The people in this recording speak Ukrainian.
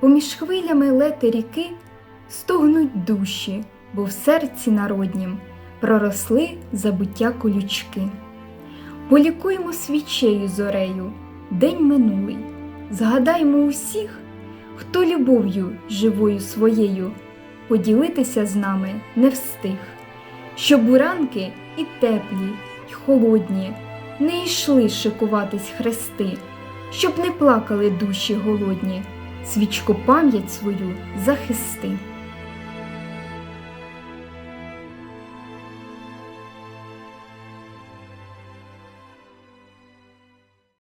поміж хвилями лети ріки, стогнуть душі, бо в серці народнім проросли забуття колючки. Полікуємо свічею зорею, день минулий, згадаймо усіх, хто любов'ю живою своєю поділитися з нами не встиг, щоб у ранки і теплі, й холодні не йшли шикуватись хрести, щоб не плакали душі голодні, свічку пам'ять свою захисти.